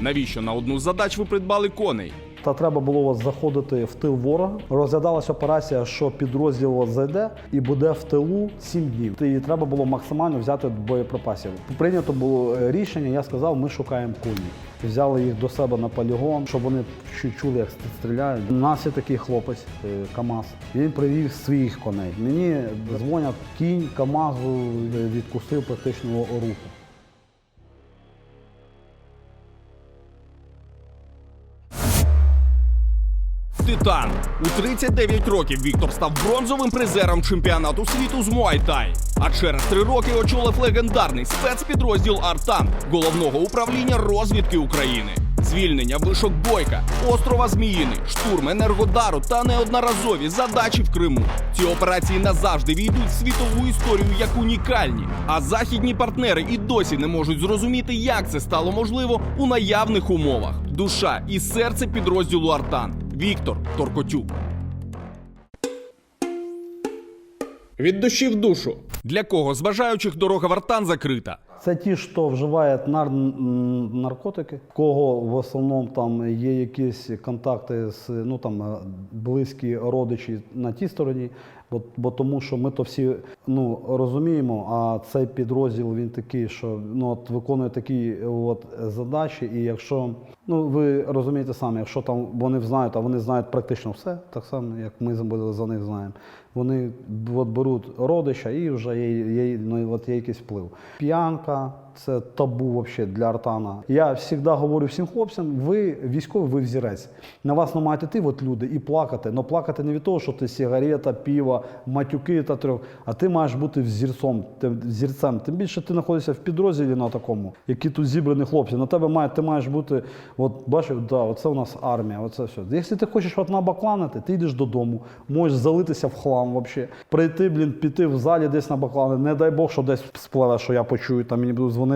Навіщо на одну з задач ви придбали коней? Та треба було заходити в тил ворога. Розглядалася операція, що підрозділ зайде і буде в тилу 7 днів. І треба було максимально взяти боєприпасів. Прийнято було е, рішення. Я сказав, ми шукаємо коні. Взяли їх до себе на полігон, щоб вони чули, як стріляють. У нас є такий хлопець е, КАМАЗ. Він привів своїх коней. Мені дзвонять кінь КАМАЗу відкусив практично руку. Титан. У 39 років Віктор став бронзовим призером чемпіонату світу з Муайтай. А через три роки очолив легендарний спецпідрозділ Артан головного управління розвідки України. Звільнення вишок Бойка, острова Зміїни, штурм Енергодару та неодноразові задачі в Криму. Ці операції назавжди війдуть в світову історію як унікальні. А західні партнери і досі не можуть зрозуміти, як це стало можливо у наявних умовах. Душа і серце підрозділу Артан. Віктор Торкотюк. Від душі в душу. Для кого з бажаючих дорога в Артан закрита? Це ті, хто вживає нар... наркотики, в кого в основному там є якісь контакти з ну там е, близькі родичі на тій стороні, бо, бо тому що ми то всі ну розуміємо. А цей підрозділ він такий, що ну от виконує такі от задачі. І якщо ну ви розумієте самі, якщо там вони знають, а вони знають практично все, так само як ми за- них знаємо. Вони от беруть родича і вже є, є, ну, от є якийсь вплив. П'янка це табу взагалі для Артана. Я завжди говорю всім хлопцям: ви військові, ви взірець. На вас не мають іти от люди і плакати. Но плакати не від того, що ти сигарета, піва, матюки та трьох, а ти маєш бути взірцом, взірцем. Тим більше ти знаходишся в підрозділі на такому, які тут зібрані хлопці. На тебе має, ти маєш бути, от бачиш, да, оце у нас армія, оце все. Якщо ти хочеш от набакланити, ти йдеш додому, можеш залитися в хлам взагалі. Прийти, блін, піти в залі десь на баклани. Не дай Бог, що десь спливе, що я почую, там мені будуть дзвонити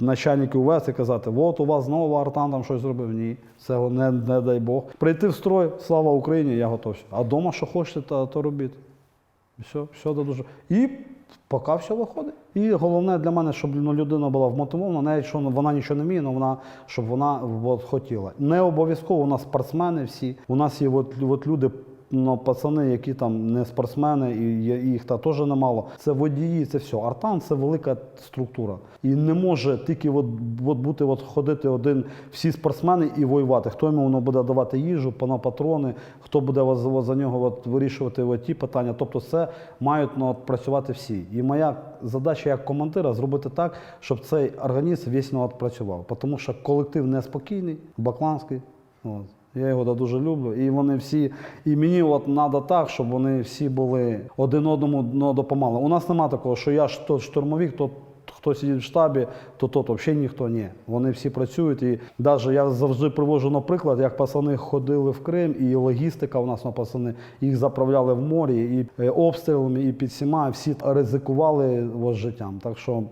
начальники УВС і казати, от у вас знову Артан там щось зробив. Ні, це не, не дай Бог. Прийти в строй, слава Україні, я готовий. А вдома, що хочете, то, то робіть. Все, все дуже. І поки все виходить. І головне для мене, щоб ну, людина була вмотивована, навіть що вона нічого не вміє, але вона, щоб вона от, хотіла. Не обов'язково у нас спортсмени всі. У нас є от, от люди. Ну, пацани, які там не спортсмени, і їх та теж немало. Це водії, це все. Артан це велика структура. І не може тільки от, от бути, от ходити один всі спортсмени і воювати. Хто йому воно буде давати їжу, пана патрони, хто буде от за- нього от вирішувати от ті питання. Тобто, це мають ну, працювати всі. І моя задача як командира зробити так, щоб цей організм весь ну, от працював. Тому що колектив неспокійний, бакланський. От. Я його да, дуже люблю. І вони всі, і мені от треба так, щоб вони всі були один одному ну, допомагали. У нас нема такого, що я штурмовик, то хто сидить в штабі, то тот взагалі ніхто ні. Вони всі працюють. І навіть я завжди привожу на приклад, як пацани ходили в Крим, і логістика у нас на пацани, їх заправляли в морі, і е, обстрілами, і під всіма, всі ризикували життям. Так що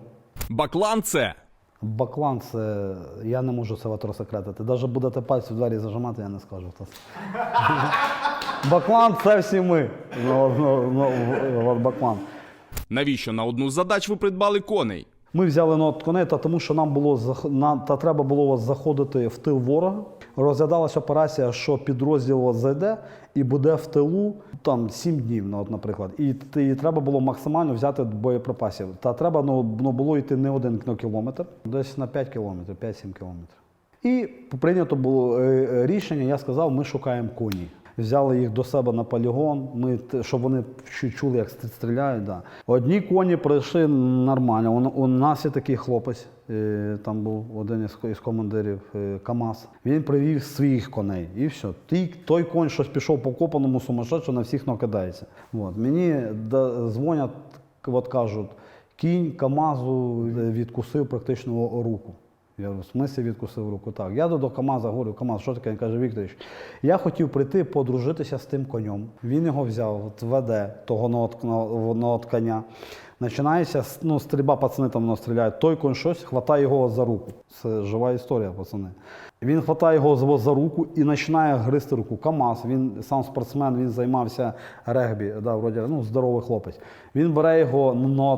Баклан це Баклан це я не можу це от розсекретити. Навіть будете пальці в двері зажимати, я не скажу. Баклан це всі ми. Ну, ну, ну, от Баклан. навіщо на одну з задач ви придбали коней? Ми взяли на от коней, та тому що нам було зах- та треба було заходити в тил ворога. Розглядалася операція, що підрозділ зайде і буде в тилу там 7 днів, ну, наприклад. І, і треба було максимально взяти боєприпасів. Та треба ну, ну, було йти не один кілометр, десь на 5 кілометрів, 5-7 кілометрів. І прийнято було е, е, рішення, я сказав, ми шукаємо коні. Взяли їх до себе на полігон, ми, щоб вони чу- чули, як стріляють. Да. Одні коні пройшли нормально. У, у нас є такий хлопець, е, там був один із, командирів е, КАМАЗ. Він привів своїх коней. І все. Той, той конь щось пішов по копаному сумасшедшому, на всіх накидається. От. Мені дзвонять, от кажуть, кінь КАМАЗу е, відкусив практично руку. Я говорю, в смислі відкусив руку. Так. Я до КАМАЗа говорю, КАМАЗ, що таке? Він каже, Вікторович, я хотів прийти подружитися з тим конем. Він його взяв, веде того от коня. Починається ну, стрільба, пацани там ну, стріляють. Той конь щось хватає його за руку. Це жива історія, пацани. Він хватає його за, за руку і починає гризти руку. КАМАЗ, він сам спортсмен, він займався регбі, да, вроді, ну, здоровий хлопець. Він бере його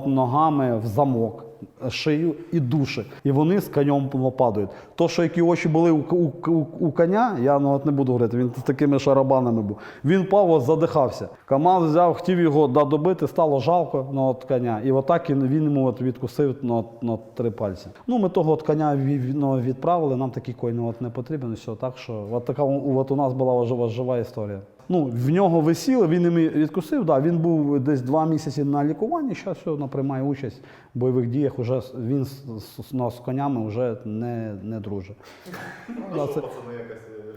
ногами в замок, шию і душі. І вони з конем падають. То, що які очі були у, у, у, коня, я ну, не буду говорити, він з такими шарабанами був. Він пав, от, задихався. Камаз взяв, хотів його добити, стало жалко ну, от, коня. І отак він, йому от, відкусив ну, ну, три пальці. Ну, ми того от коня ну, відправили, нам такий конь ну, от, не потрібен. Все, так що от така от у нас була жива, жива історія. Ну, в нього висіло, він їм відкусив, да, він був десь два місяці на лікуванні, зараз все, ну, приймає участь в бойових діях, уже він з, з, з, з конями вже не, не дружить. Да, це-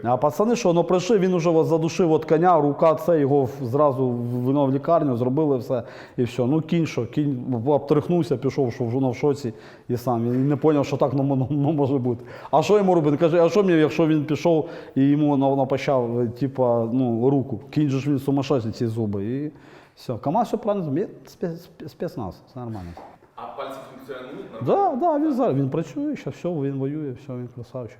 а пацани, що ну прийшли, він уже от задушив от коня, рука це його зразу в в лікарню, зробили все і все. Ну кінь що, кінь обтрихнувся, пішов, що вже на в шоці і сам. Він не зрозумів, що так ну, ну, ну, може бути. А що йому робити? Каже, а що мені, якщо він пішов і йому на- напащав, е, типа, ну, руку. Кінь же ж він сумасшедший, ці зуби. І все. КамАЗ все правильно зробив. Спецназ, все нормально. А пальці функціонують? Так, да, да, він зараз він працює, ще все, він воює, все, він красавчик.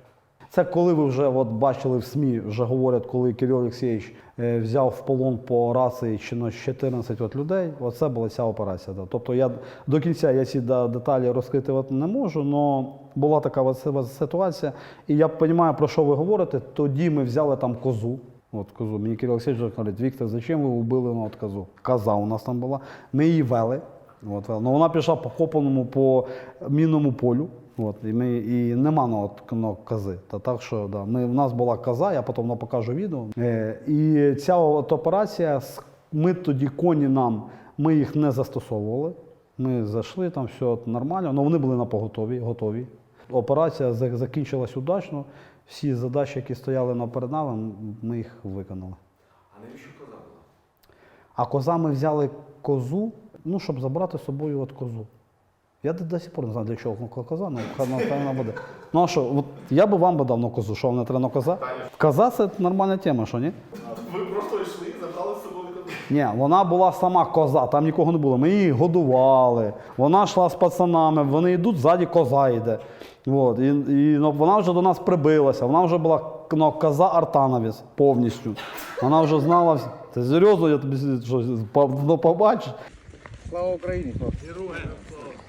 Це коли ви вже от бачили в СМІ, вже говорять, коли Кирил Олексійович е, взяв в полон по рації чи на 14 от людей. Оце була ця операція. Да. Тобто я до кінця я ці деталі розкрити не можу, але була така ситуація. І я розумію, про що ви говорите. Тоді ми взяли там козу. От козу. Мені Кирил Олексійович говорить, Віктор, зачем ви вбили ну, от козу? Коза у нас там була. Ми її вели. От, ну, вона пішла по копаному по мінному полю. От, і, ми, і нема ну, ну, кози. Та так що да, ми, в нас була коза, я потім ну, покажу відео. Е, і ця от операція, ми тоді коні нам, ми їх не застосовували. Ми зайшли, там все нормально, але вони були на поготові, готові. Операція за- закінчилась удачно. Всі задачі, які стояли на перед нами, ми їх виконали. А навіщо коза була? А коза ми взяли козу, ну, щоб забрати з собою от козу. Я до, до сих пор не знаю, для чого ну, коза, ну хай вона- буде. Ну а що, от я би вам би дав на козу, що вам не треба на коза? Коза це нормальна тема, що ні? Ви просто йшли і забрали з собою козу. Ні, вона була сама коза, там нікого не було. Ми її годували. Вона йшла з пацанами, вони йдуть, ззаді коза йде. От, і, і ну, вона вже до нас прибилася, вона вже була ну, коза Артановець повністю. Вона вже знала. Це серйозно, я тобі що, ну, побачиш.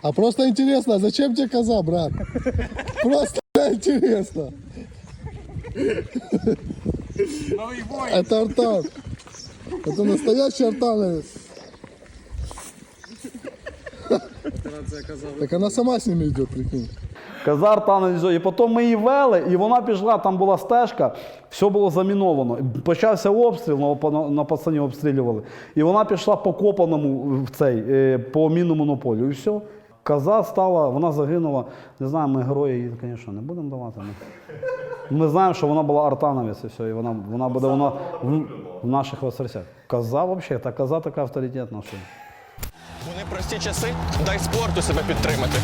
А просто интересно, зачем тебе коза, брат? Просто интересно. Это артан. Это настоящий артановец. Так она сама с ними идет, прикинь. Казар та і потім ми її вели, і вона пішла, там була стежка, все було заміновано. Почався обстріл, на, пацанів обстрілювали. І вона пішла по копаному в цей, е, по мінному полю. І все. Коза стала, вона загинула. Не знаю, ми герої її, звісно, не будемо давати. Ми, ми знаємо, що вона була артановець, і все, і вона, вона буде вона в, в наших серцях. Коза взагалі, та коза така авторитетна. Що. У непрості часи дай спорту себе підтримати.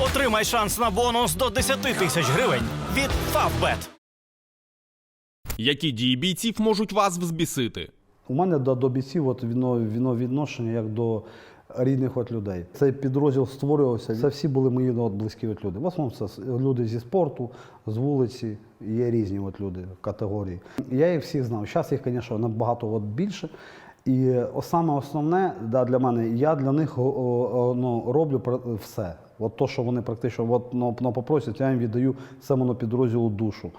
Отримай шанс на бонус до 10 тисяч гривень від Favbet. Які дії бійців можуть вас взбісити? У мене до, до бійців от віно, віно відношення як до рідних от людей. Цей підрозділ створювався. Це всі були мої от, близькі от люди. В основному це люди зі спорту, з вулиці. Є різні от люди категорії. Я їх всіх знав. Зараз їх, звісно, набагато от більше. І саме основне да, для мене, я для них ну, роблю все. От то, що вони практично от, ну, ну, попросять, я їм віддаю самому підрозділу душу.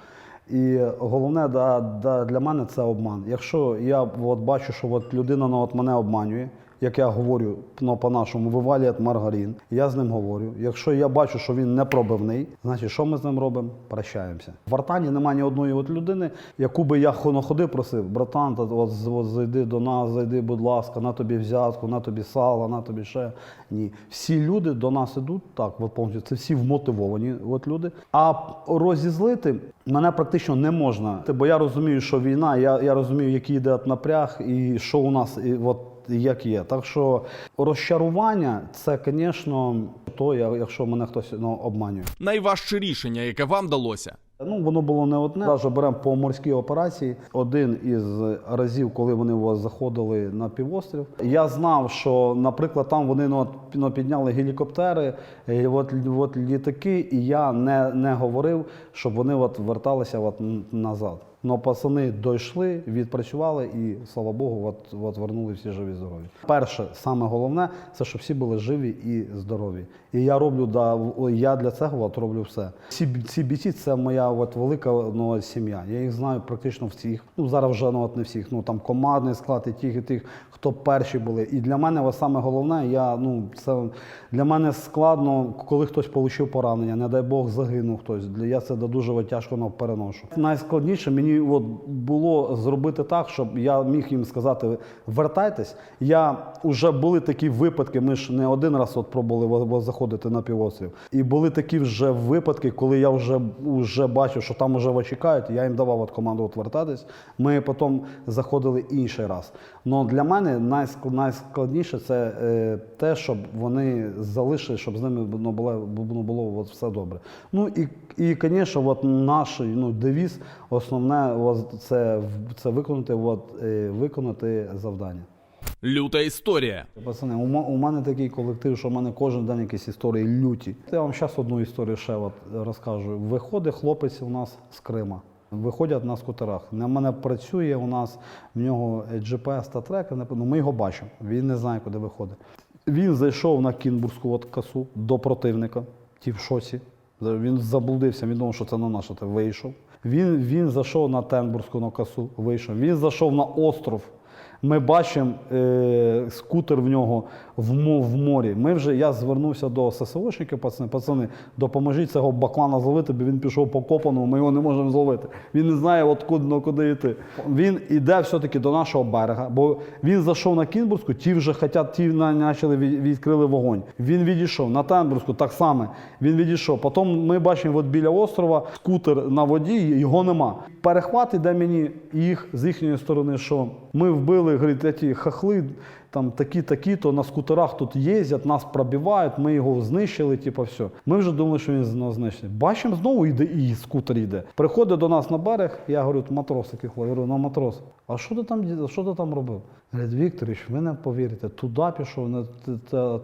І головне да, да, для мене це обман. Якщо я от бачу, що от людина ну, от мене обманює, як я говорю ну, по-нашому, вивалює маргарин, я з ним говорю. Якщо я бачу, що він не пробивний, значить, що ми з ним робимо? Прощаємося. В Артані немає ні одної от людини, яку би я ходив, просив, братан, та от, от, зайди до нас, зайди, будь ласка, на тобі взятку, на тобі сало, на тобі ще. Ні. Всі люди до нас ідуть, так, от повністю, це всі вмотивовані от люди. А розізлити мене практично не можна. Бо я розумію, що війна, я, я розумію, який йде напряг і що у нас і, от, як є. Так що розчарування це, звісно, то, якщо мене хтось ну, обманює. Найважче рішення, яке вам далося? Ну, воно було не одне. Навіть беремо по морській операції. Один із разів, коли вони у вас заходили на півострів, я знав, що, наприклад, там вони ну, ну, підняли гелікоптери, і от, от літаки, і я не, не говорив, щоб вони от, верталися от, назад. Але пацани дійшли, відпрацювали і, слава Богу, от, от вернули всі живі здорові. Перше, саме головне, це щоб всі були живі і здорові. І я роблю, да, я для цього от роблю все. Ці, ці бійці це моя от велика ну, сім'я. Я їх знаю практично всіх. Ну зараз вже ну, от не всіх. Ну там командний склад і тих, і тих, хто перші були. І для мене от, саме головне, я ну це для мене складно, коли хтось отримав поранення, не дай Бог загинув хтось. Я це дуже тяжко ну, переношу. Найскладніше мені от було зробити так, щоб я міг їм сказати: вертайтесь. Я вже були такі випадки. Ми ж не один раз от пробували во- заходити на півострів. І були такі вже випадки, коли я вже, вже бачив, що там вже чекають. Я їм давав от команду от вертатись. Ми потім заходили інший раз. Но для мене найск- найскладніше це е, те, щоб вони залишили, щоб з ними ну, було, ну, було от все добре. Ну і, і звісно, от наш ну, девіз, основне це, це виконати, от, е, виконати завдання. Люта історія. Пацани, у, мене такий колектив, що в мене кожен день якісь історії люті. Я вам зараз одну історію ще от розкажу. Виходить хлопець у нас з Крима. Виходять на скутерах. На мене працює у нас в нього GPS та трекер. Ну, ми його бачимо. Він не знає, куди виходить. Він зайшов на Кінбурзьку от косу до противника, ті в шоці. Він заблудився, він думав, що це на наше, вийшов. Він, він зайшов на Тенбурзьку на косу, вийшов. Він зайшов на остров. Ми бачимо е, скутер в нього в, в морі. Ми вже, я звернувся до ССОшників, пацани, пацани, допоможіть цього баклана зловити, бо він пішов по копаному, ми його не можемо зловити. Він не знає, от куди, ну, куди йти. Він іде все-таки до нашого берега, бо він зайшов на Кінбурзьку, ті вже хотять, ті почали відкрили вогонь. Він відійшов на Тенбурзьку, так само. Він відійшов. Потім ми бачимо от біля острова скутер на воді, його нема. Перехват іде мені їх з їхньої сторони, що ми вбили, говорить, ті хахли, там такі-такі, то на скутерах тут їздять, нас пробивають, ми його знищили, типу, все. Ми вже думали, що він нас знищить. Бачимо, знову йде і скутер йде. Приходить до нас на берег, я говорю, матрос такий хлопець, я говорю, ну матрос, а що ти там, що ти там робив? Говорить, Вікторович, ви не повірите, туди пішов, не,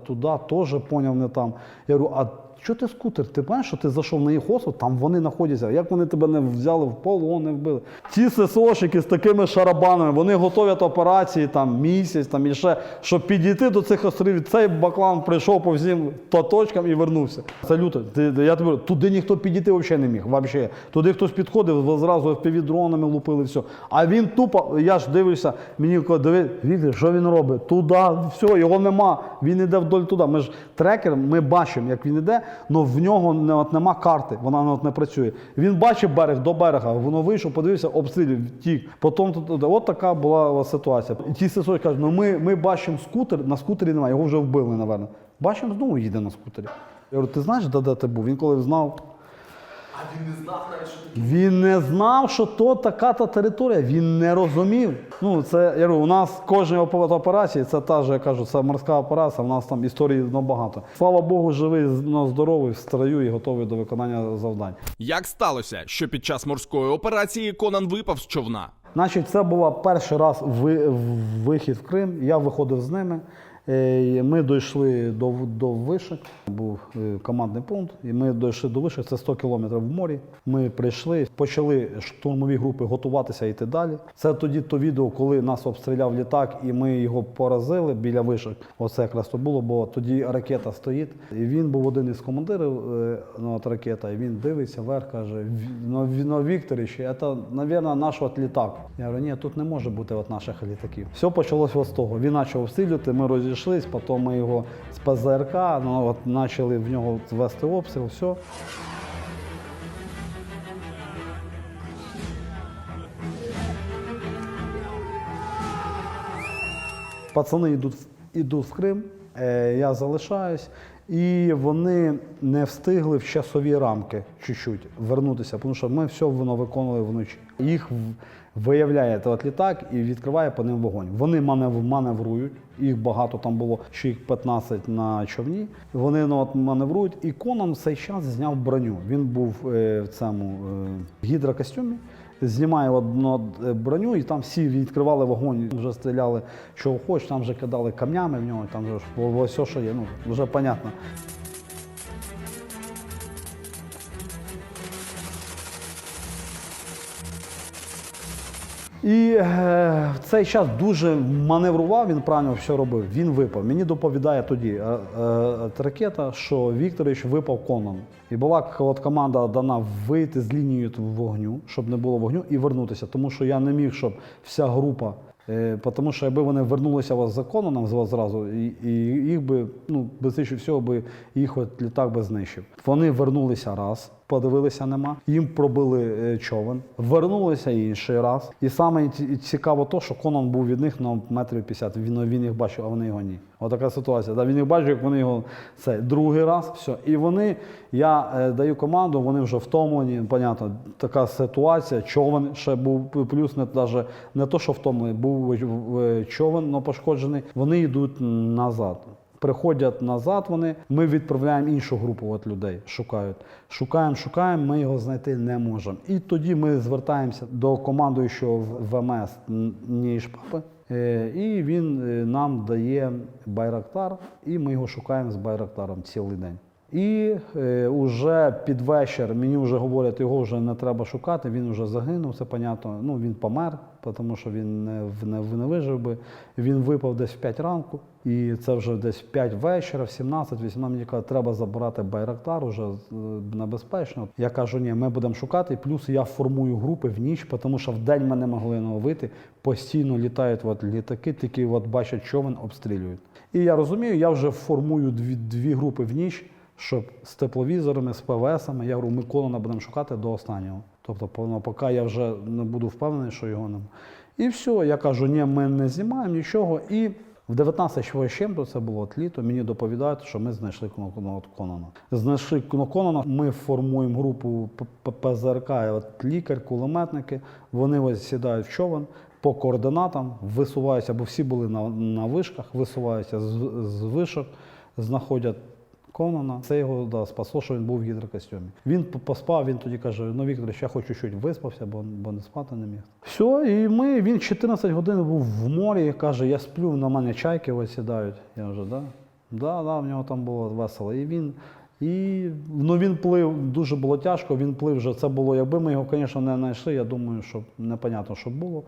туди теж поняв не там. Я говорю, а що ти скутер? Ти бачиш, що ти зайшов на їх остров, там вони знаходяться. Як вони тебе не взяли в полон, вбили? Ті ССОшники з такими шарабанами, вони готують операції там місяць, там і ще, щоб підійти до цих островів. Цей баклан прийшов по всім то точкам і вернувся. Це люто. Я тобі туди ніхто підійти взагалі не міг. Вообще. Туди хтось підходив, зразу впівдронами лупили все. А він тупо, я ж дивлюся, мені кажуть, диви, Віктор, що він робить? Туди, все, його нема. Він іде вдоль туди. Ми ж трекер, ми бачимо, як він іде, але в нього не, от, нема карти, вона от, не працює. Він бачив берег до берега, воно вийшов, подивився, обстрілів, втік. Потім тут, от така була ситуація. І ті сесої кажуть, ну ми, ми бачимо скутер, на скутері немає, його вже вбили, напевно. Бачимо, знову їде на скутері. Я говорю, ти знаєш, де, де ти був? Він коли знав. Він не знав, що він не знав, що то така та територія. Він не розумів. Ну, це я говорю, у нас кожна операція, це та ж, я кажу, це морська операція, у нас там історій набагато. Слава Богу, живий, ну, здоровий, в строю і готовий до виконання завдань. Як сталося, що під час морської операції Конан випав з човна? Значить, це була перший раз вихід в Крим. Я виходив з ними. Е, Ми дійшли до, до вишок, був е, командний пункт, і ми дійшли до вишок, це 100 кілометрів в морі. Ми прийшли, почали штурмові групи готуватися йти далі. Це тоді то відео, коли нас обстріляв літак, і ми його поразили біля вишок. Оце якраз то було, бо тоді ракета стоїть. І він був один із командирів е, ну, от ракета, і він дивиться вверх, каже: «Ві- ну, ну, це, мабуть, наш от літак. Я говорю, ні, тут не може бути от наших літаків. Все почалось ось з того. Він почав обстрілювати, ми розійшлись, потім ми його з ПЗРК, ну, от, почали в нього вести обстріл, все. Пацани йдуть, йдуть в Крим, е, я залишаюсь, і вони не встигли в часові рамки чуть-чуть вернутися, тому що ми все воно виконували вночі. Їх виявляє літак і відкриває по ним вогонь. Вони манев, маневрують, їх багато там було, ще їх 15 на човні. Вони ну, от, маневрують, і Конан цей час зняв броню. Він був е, в цьому е, гідрокостюмі знімає одну е, броню, і там всі відкривали вогонь, вже стріляли, що хоч, там вже кидали камнями в нього, там вже все, що є, ну, вже понятно. І е, в цей час дуже маневрував, він правильно все робив. Він випав. Мені доповідає тоді е, е, ракета, що Вікторович випав коном. І була от команда дана вийти з лінії вогню, щоб не було вогню, і вернутися. Тому що я не міг, щоб вся група. Тому що якби вони вернулися вас за кононом з вас зразу, і, і їх би, ну, без всього би їх от літак би знищив. Вони вернулися раз, подивилися, нема. Їм пробили е, човен, вернулися інший раз. І саме цікаво то, що Конан був від них на метрів 50. Він, він їх бачив, а вони його ні. Отака ситуація. Да, він їх бачив, як вони його це другий раз. Все. І вони, я е, даю команду, вони вже втомлені. Понятно, така ситуація. Човен ще був плюс, не навіть не то, що втомлений, був е, човен, але пошкоджений. Вони йдуть назад. Приходять назад вони, ми відправляємо іншу групу от людей, шукають. Шукаємо, шукаємо, ми його знайти не можемо. І тоді ми звертаємося до командуючого ВМС Нішпапи, е, і він е, нам дає Байрактар, і ми його шукаємо з Байрактаром цілий день. І е, уже під вечір мені вже говорять, його вже не треба шукати, він вже загинув, це понятно. Ну, він помер, тому що він не, не, не вижив би. Він випав десь в 5 ранку, і це вже десь в 5 вечора, в 17, 18, мені кажуть, треба забирати Байрактар, уже е, небезпечно. Я кажу, ні, ми будемо шукати. Плюс я формую групи в ніч, тому що в день ми не могли його вийти. Постійно літають от літаки, тільки от бачать човен, обстрілюють. І я розумію, я вже формую дві, дві групи в ніч щоб з тепловізорами, з ПВСами, я говорю, ми Конона будемо шукати до останнього. Тобто, по- поки я вже не буду впевнений, що його нема. І все, я кажу, ні, ми не знімаємо нічого. І в 19 чого з чим-то, це було от літо, мені доповідають, що ми знайшли Кон- Конона. Знайшли Кон- Конона, ми формуємо групу ПЗРК, от лікар, кулеметники, вони ось сідають в човен. По координатам висуваються, бо всі були на, на вишках, висуваються з, з вишок, знаходять Конона. Це його да, спасло, що він був в гідрокостюмі. Він поспав, він тоді каже: ну Віктор, я хочу чуть виспався, бо, бо не спати не міг. Все, і ми, він 14 годин був в морі, каже, я сплю, на мене чайки сідають. Я вже, да? Да, да, в нього там було весело. І він. І ну, він плив, дуже було тяжко, він плив вже. Це було, якби ми його, звісно, не знайшли, я думаю, що непонятно, що було,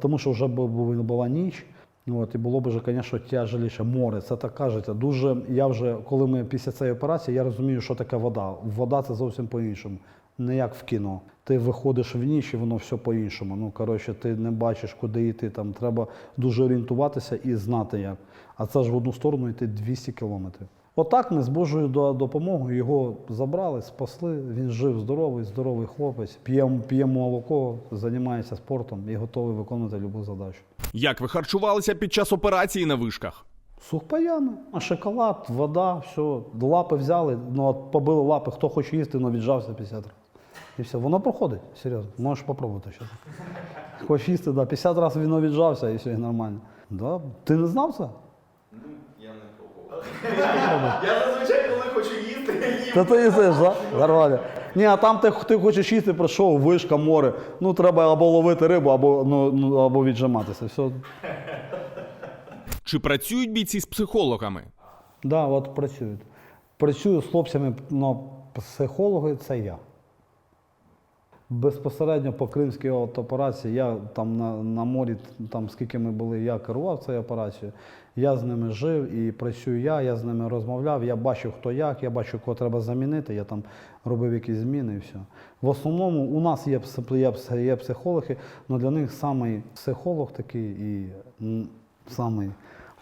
тому що вже бу- бу- була ніч. От, і було б звісно, тяжеліше море. Це так кажеться. Дуже я вже, коли ми після цієї операції, я розумію, що таке вода. Вода це зовсім по-іншому. Не як в кіно. Ти виходиш в ніч і воно все по-іншому. Ну, коротше, ти не бачиш, куди йти. Там треба дуже орієнтуватися і знати як. А це ж в одну сторону йти 200 кілометрів. Отак ми з Божою допомогою його забрали, спасли. Він жив здоровий, здоровий хлопець, п'є, п'є молоко, займається спортом і готовий виконувати будь-яку задачу. Як ви харчувалися під час операції на вишках? Сухпаями, а шоколад, вода, все. Лапи взяли, ну от побили лапи, хто хоче їсти, ну віджався 50 разів. І все, воно проходить, серйозно. Можеш попробувати зараз. Хочеш їсти, да, 50 разів він віджався і все, і нормально. Да. Ти не знав це? Я зазвичай, коли хочу їсти, я їм. Та ти їсиш, да? Нормально. Ні, а там ти, ти хочеш їсти, прийшов, вишка, море. Ну, треба або ловити рибу, або, ну, ну, або віджиматися. Все. Чи працюють бійці з психологами? Да, от працюють. Працюю з хлопцями, ну, психологи це я. Безпосередньо по кримській от операції, я там на, на морі, там скільки ми були, я керував цією операцією. Я з ними жив і працюю я, я з ними розмовляв, я бачив, хто як, я бачив, кого треба замінити, я там робив якісь зміни і все. В основному у нас є, є, є психологи, але для них самий психолог такий і самий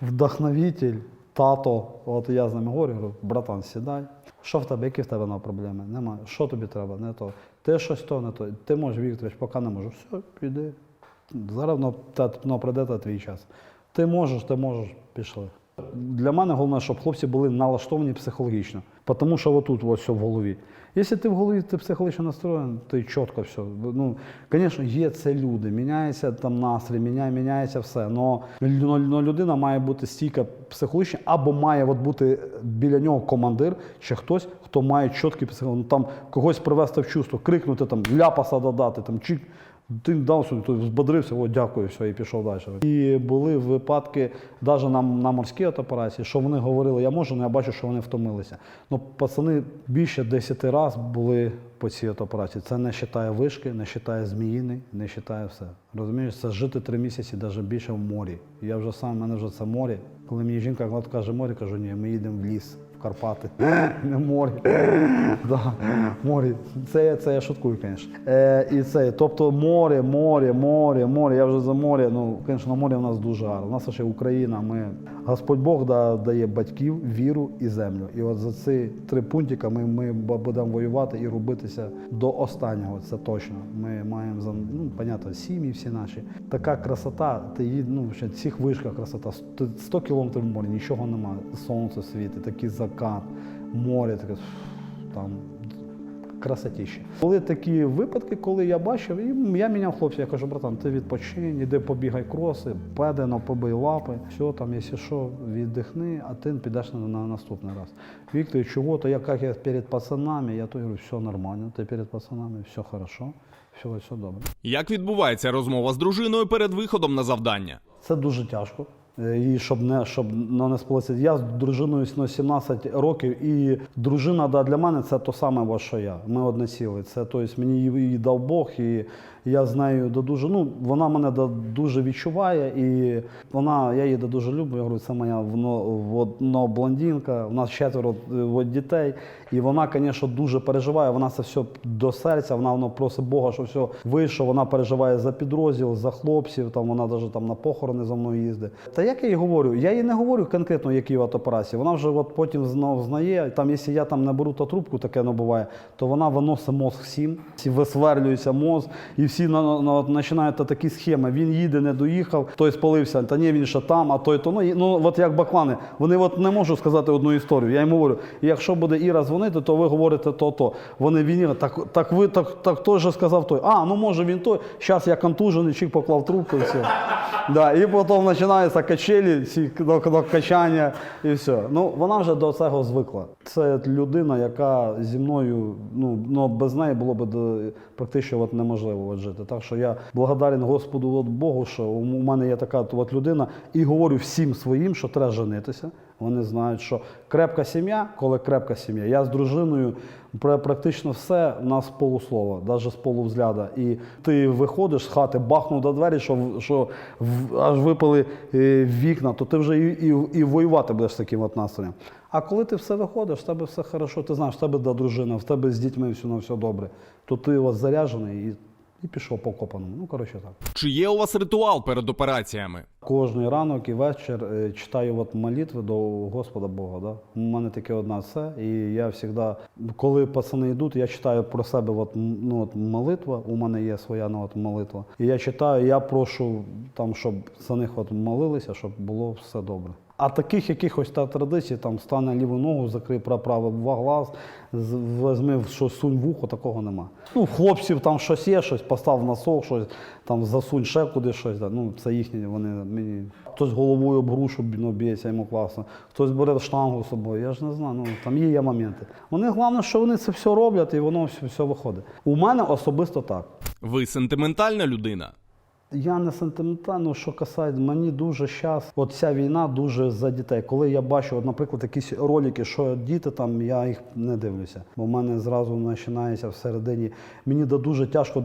вдохновитель, тато. От я з ними говорю, говорю, братан, сідай. Що в тебе, які в тебе на проблеми? Немає. Що тобі треба? Не то. Ти щось то, не то. Ти можеш, Вікторович, поки не можу. Все, піди. Зараз воно прийде та твій час. Ти можеш, ти можеш, пішли. Для мене головне, щоб хлопці були налаштовані психологічно. Тому що отут ось все в голові. Якщо ти в голові ти психологічно настроєн, то й чітко все. Ну, звісно, є це люди, міняється там настрій, міняє, міняється все. Но людина має бути стійка психологічно, або має от бути біля нього командир чи хтось, хто має чіткий психологічний. Ну, там когось привести в чувство, крикнути, там, ляпаса додати, там, чи ти дав собі, той збодрився, о, дякую, все, і пішов далі. І були випадки, навіть на, на морській операції, що вони говорили, я можу, але я бачу, що вони втомилися. Ну, пацани більше 10 разів були по цій операції. Це не вважає вишки, не вважає зміїний, не вважає все. Розумієш, це жити три місяці, навіть більше в морі. Я вже сам, в мене вже це море. Коли мені жінка каже море, кажу, ні, ми їдемо в ліс, Карпати. Море. да, море. Це, це я шуткую, звісно. Е, і це, тобто море, море, море, море. Я вже за море. Ну, звісно, море в нас дуже гарно. У нас ще Україна. Ми Господь Бог да, дає батьків, віру і землю. І от за ці три пунктика ми, ми будемо воювати і робитися до останнього. Це точно. Ми маємо за ну, понятно, сім'ї всі наші. Така красота. Ти ну ще цих вишках красота. 100 100 кілометрів моря, нічого немає. Сонце світить, такий закат, море таке там красотіще. Були такі випадки, коли я бачив, і я міняв хлопця. Я кажу, братан, ти відпочинь, іди побігай кроси, педено, побий лапи, все там, якщо що, віддихни, а ти підеш на, на наступний раз. Віктор, чого? То я як я перед пацанами, я то говорю, все нормально, ти перед пацанами, все хорошо, все, все добре. Як відбувається розмова з дружиною перед виходом на завдання? Це дуже тяжко. Е, І щоб не щоб ну, не сплатити. Я з дружиною ну, 17 років, і дружина да, для мене це то саме, що я. Ми одне ціле. Це тобто, мені її, її дав Бог, і я з нею да, дуже. Ну, вона мене да, дуже відчуває, і вона, я її да, дуже люблю. Я говорю, це моя воно, воно блондинка. У нас четверо е, от, дітей. І вона, звісно, дуже переживає. Вона це все до серця. Вона воно просить Бога, що все вийшло. Вона переживає за підрозділ, за хлопців. Там вона навіть там на похорони за мною їздить. Та як я їй говорю? Я їй не говорю конкретно, які от операції. Вона вже от потім знов знає. Там, якщо я там не беру та трубку, таке не буває, то вона виносить мозг всім, всі висверлюється мозг, і всі на, на, починають такі схеми. Він їде, не доїхав, той спалився, та ні, він ще там, а той то. Ну, ну от як баклани. Вони от не можуть сказати одну історію. Я йому говорю, якщо буде Іра дзвонити, то ви говорите то-то. Вони він так, так ви так, так той же сказав той. А, ну може він той. Зараз я контужений, чик поклав трубку і все. Да, і потім починаються качелі, ці качання і все. Ну, вона вже до цього звикла. Це людина, яка зі мною, ну, ну без неї було б до- практично от неможливо от жити. Так що я благодарен Господу от Богу, що у мене є така от людина, і говорю всім своїм, що треба женитися. Вони знають, що крепка сім'я, коли крепка сім'я. Я з дружиною пра- практично все в нас полуслова, навіть з полувзгляда. І ти виходиш з хати, бахнув до двері, що, що аж випали е, вікна, то ти вже і, і, і воювати будеш таким от настроєм. А коли ти все виходиш, в тебе все хорошо, ти знаєш, в тебе да, дружина, в тебе з дітьми все на все добре, то ти от заряджений і, і пішов по копаному. Ну, коротше так. Чи є у вас ритуал перед операціями? Кожний ранок і вечір е, читаю от молитви до Господа Бога. Да? У мене таке одна це. І я завжди, коли пацани йдуть, я читаю про себе от, ну, от молитва. У мене є своя ну, от, молитва. І я читаю, я прошу, там, щоб за них от, молилися, щоб було все добре. А таких якихось та традицій, там стане ліву ногу, закрий пра- правий глаз, візьми що сунь вухо, такого нема. Ну, хлопців там щось є, щось постав носок, щось там засунь ще куди щось. да. Ну, це їхні, вони мені. Хтось головою об грушу ну, б'ється йому класно, хтось бере штангу з собою. Я ж не знаю. Ну там є, є моменти. Вони головне, що вони це все роблять і воно все, все виходить. У мене особисто так. Ви сентиментальна людина? Я не сентиментально, що касається, мені дуже щас, от ця війна дуже за дітей. Коли я бачу, от, наприклад, якісь ролики, що діти там, я їх не дивлюся. Бо в мене зразу починається всередині. Мені да дуже тяжко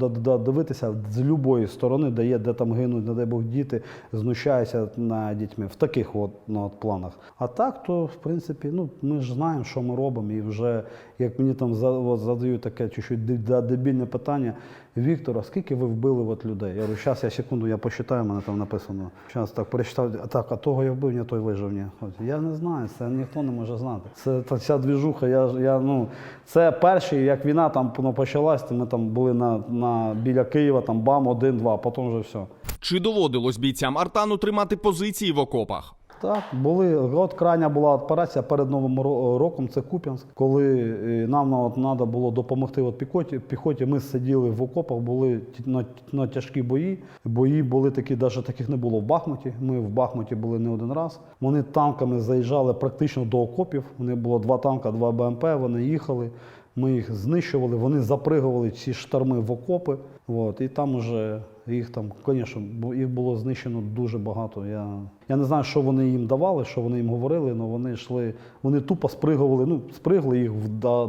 дивитися з будь-якої сторони, де є, де там гинуть, не дай Бог, діти, знущаються над дітьми в таких от, ну, от планах. А так, то в принципі, ну ми ж знаємо, що ми робимо, і вже як мені там за, задають таке чуть-чуть де- де- дебільне питання. Віктора, скільки ви вбили от людей? Я говорю, зараз я секунду, я посчитаю, мене там написано. Зараз так перечитав, так, а того я вбив, ні, той вижив. Ні. От, Я не знаю, це ніхто не може знати. Це та ця двіжуха, я, я, ну, це перший, як війна там ну, почалась, то ми там були на, на, біля Києва, там бам, один-два, потім вже все. Чи доводилось бійцям Артану тримати позиції в окопах? Так, були. От крайня була операція перед Новим роком, це Куп'янськ. Коли е, нам треба було допомогти от піхоті, піхоті, ми сиділи в окопах, були на, на тяжкі бої. Бої були такі, навіть таких не було в Бахмуті. Ми в Бахмуті були не один раз. Вони танками заїжджали практично до окопів. Вони було два танка, два БМП, вони їхали. Ми їх знищували, вони запригували ці шторми в окопи. От, і там уже їх там, звісно, їх було знищено дуже багато. Я, я не знаю, що вони їм давали, що вони їм говорили, але вони йшли, вони тупо спригували, ну, спригли їх,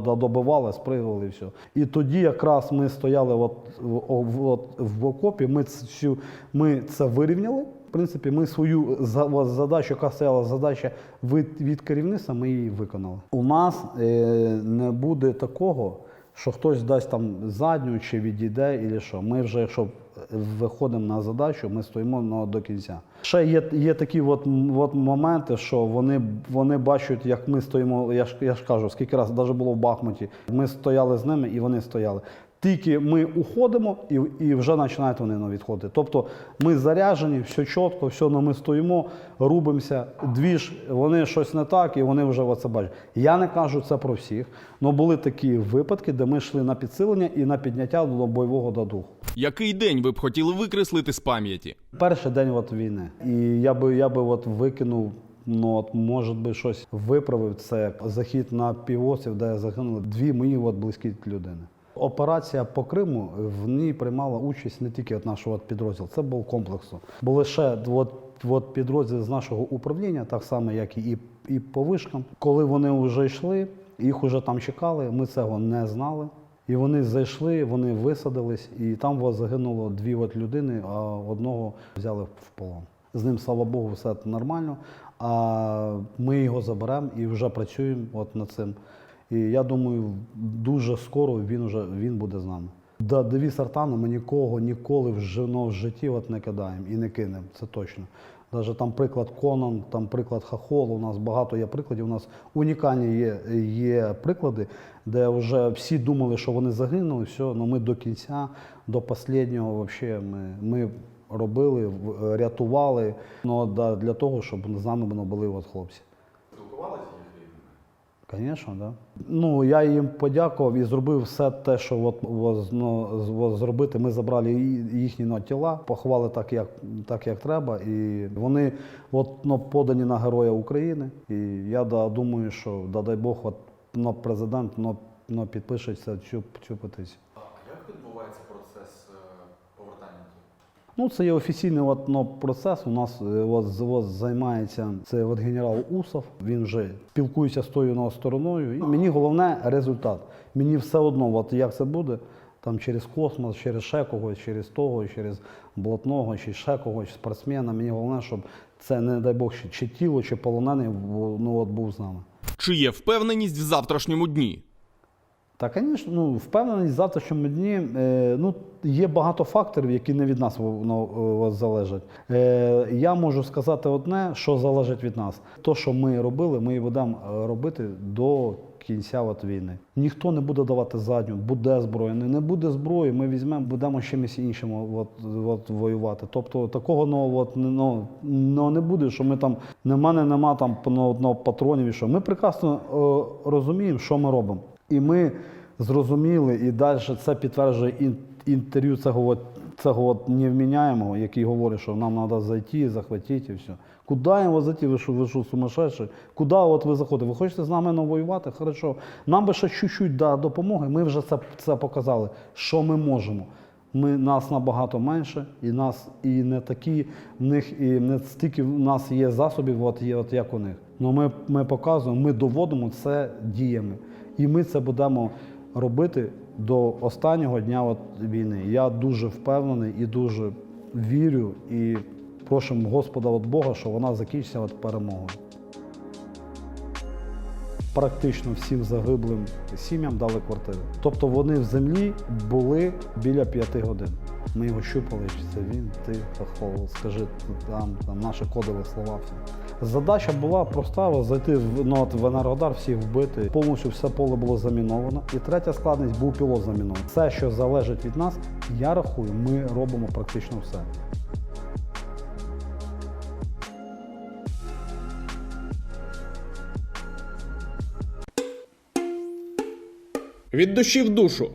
добивали, спригували і все. І тоді якраз ми стояли от, от, в окопі, ми, цю, ми це вирівняли. Принципі, ми свою задачу, яка стояла задача від, від керівництва, ми її виконали. У нас е, не буде такого, що хтось дасть там задню чи відійде, і що. Ми вже, якщо виходимо на задачу, ми стоїмо ну, до кінця. Ще є, є такі от, от моменти, що вони, вони бачать, як ми стоїмо. Я ж, я ж кажу, скільки разів було в Бахмуті. Ми стояли з ними і вони стояли. Тільки ми уходимо і, і вже починають вони ну, відходити. Тобто ми заряджені, все чітко, все, ну, ми стоїмо, рубимося, двіж, вони щось не так, і вони вже оце бачать. Я не кажу це про всіх, але були такі випадки, де ми йшли на підсилення і на підняття до бойового до духу. Який день ви б хотіли викреслити з пам'яті? Перший день от війни. І я би, я би от викинув, ну от може би щось виправив. Це захід на півострів, де загинули дві мої от близькі людини. Операція по Криму в ній приймала участь не тільки от нашого підрозділу, це був комплексу. Були ще от, от підрозділи з нашого управління, так само, як і, і по вишкам. Коли вони вже йшли, їх вже там чекали, ми цього не знали. І вони зайшли, вони висадились, і там от загинуло дві от людини, а одного взяли в полон. З ним, слава Богу, все нормально. А ми його заберемо і вже працюємо от над цим. І я думаю, дуже скоро він вже він буде з нами. До девіз Артану ми нікого ніколи в в житті от не кидаємо і не кинемо, це точно. Навіть там приклад Конан, там приклад Хахол, у нас багато є прикладів. У нас унікальні є, є приклади, де вже всі думали, що вони загинули, все, але ми до кінця, до останнього вообще ми, ми робили, рятували ну, да, для того, щоб з нами ну, були от хлопці. Звісно, да. Ну я їм подякував і зробив все те, що от, от, ну, зробити. Ми забрали їхні ну, тіла, поховали так, як так, як треба. І вони от, ну, подані на Героя України. І я да, думаю, що да, дай Бог, от, ну, президент ну, ну, підпишеться цю, цю петицію. Як відбувається процес е, повертання? Ну, це є офіційний от, ну, процес. У нас е, от, от, займається це от генерал Усов. Він вже спілкується з тою стороною. І мені головне результат. Мені все одно, от, як це буде, там через космос, через ще когось, через того, через блатного, чи ще когось, спортсмена. Мені головне, щоб це, не дай Бог, чи тіло, чи полонений ну, от, був з нами. Чи є впевненість в завтрашньому дні? Та, звісно, ну, впевненість в завтрашньому дні. Е, ну, є багато факторів, які не від нас е, залежать. Е, я можу сказати одне, що залежить від нас. То, що ми робили, ми будемо е, робити до кінця от війни. Ніхто не буде давати задню, буде зброя, не, буде зброї, ми візьмемо, будемо з чимось іншим от, от, воювати. Тобто такого ну, от, ну, ну, не буде, що ми там, не мене нема там ну, патронів і що. Ми прекрасно е, розуміємо, що ми робимо. І ми зрозуміли, і далі це підтверджує інтерв'ю цього, цього невміняємого, який говорить, що нам треба зайти, захватити і все. Куди вас зайти? Ви що, ви що сумасшедші? Куди от ви заходите? Ви хочете з нами ну, воювати? Хорошо. Нам би ще чуть-чуть да, допомоги. Ми вже це, це показали, що ми можемо. Ми нас набагато менше, і нас і не такі, в них і не стільки в нас є засобів, от є, от як у них. Ну ми, ми показуємо, ми доводимо це діями. І ми це будемо робити до останнього дня от війни. Я дуже впевнений і дуже вірю і просимо Господа від Бога, що вона закінчиться от перемогою. Практично всім загиблим сім'ям дали квартири. Тобто вони в землі були біля п'яти годин. Ми його щупали, чи це він, ти, хохол, скажи там, там наші кодові слова. Задача була проста зайти в, ну, от в Енергодар, всіх вбити. Повністю все поле було заміновано. І третя складність був пілот замінований. Все, що залежить від нас, я рахую, ми робимо практично все. Від душі в душу.